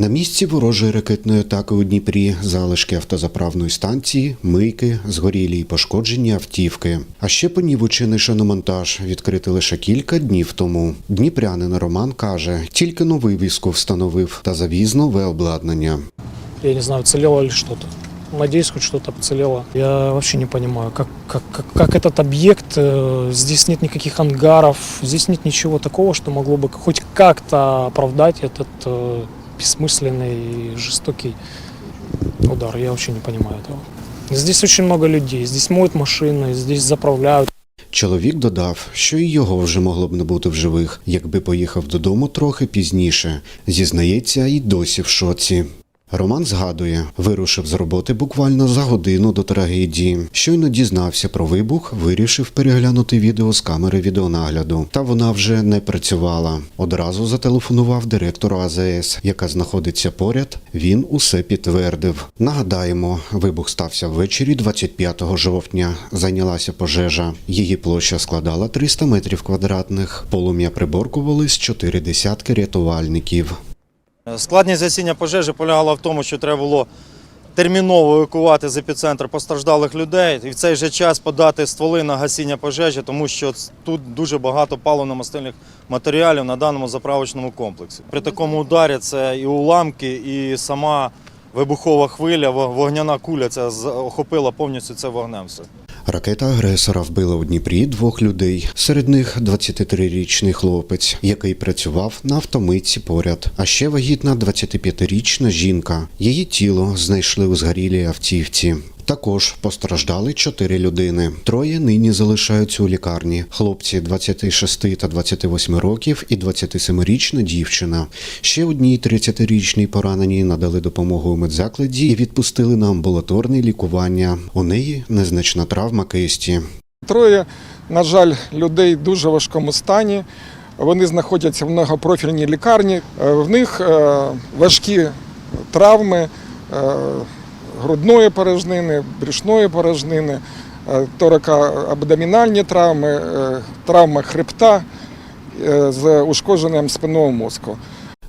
На місці ворожої ракетної атаки у Дніпрі залишки автозаправної станції, мийки, згорілі й пошкоджені автівки. А ще понівечений шиномонтаж відкрити лише кілька днів тому. Дніпрянин Роман каже, тільки новий військо встановив та завіз нове обладнання. Я не знаю, целело ли что-то. Надеюсь, хоть что-то поцелело. Я вообще не понимаю, как, как, как, как этот объект, э, здесь нет никаких ангаров, здесь нет ничего такого, что могло бы хоть как-то оправдать этот э, бессмысленный и жестокий удар. Я вообще не понимаю этого. Здесь очень много людей, здесь моют машины, здесь заправляют. Чоловік додав, що і його вже могло б не бути в живих, якби поїхав додому трохи пізніше. Зізнається, і досі в шоці. Роман згадує, вирушив з роботи буквально за годину до трагедії. Щойно дізнався про вибух, вирішив переглянути відео з камери відеонагляду. Та вона вже не працювала. Одразу зателефонував директору АЗС, яка знаходиться поряд. Він усе підтвердив. Нагадаємо, вибух стався ввечері 25 жовтня. Зайнялася пожежа. Її площа складала 300 метрів квадратних. Полум'я приборкували з чотири десятки рятувальників. Складність гасіння пожежі полягала в тому, що треба було терміново евакувати з епіцентру постраждалих людей і в цей же час подати стволи на гасіння пожежі, тому що тут дуже багато паливно-мастильних матеріалів на даному заправочному комплексі. При такому ударі це і уламки, і сама вибухова хвиля, вогняна куля це охопила повністю це вогнем. все. Ракета агресора вбила у Дніпрі двох людей. Серед них 23-річний хлопець, який працював на автомитці поряд. А ще вагітна 25-річна жінка. Її тіло знайшли у згорілій автівці. Також постраждали чотири людини. Троє нині залишаються у лікарні. Хлопці 26 та 28 років і 27-річна дівчина. Ще одній 30-річній пораненій надали допомогу у медзакладі і відпустили на амбулаторне лікування. У неї незначна травма кисті. Троє, на жаль, людей в дуже важкому стані. Вони знаходяться в многопрофільній лікарні. Е, В них е, важкі травми е, грудної порожнини, брюшної порожнини, е, торакоабдомінальні травми, е, травма хребта е, з ушкодженням спинного мозку.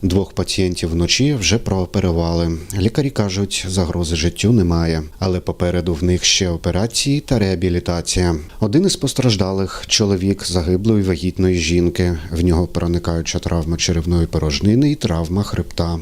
Двох пацієнтів вночі вже прооперували. Лікарі кажуть, загрози життю немає, але попереду в них ще операції та реабілітація. Один із постраждалих чоловік загиблої вагітної жінки. В нього проникаюча травма черевної порожнини і травма хребта.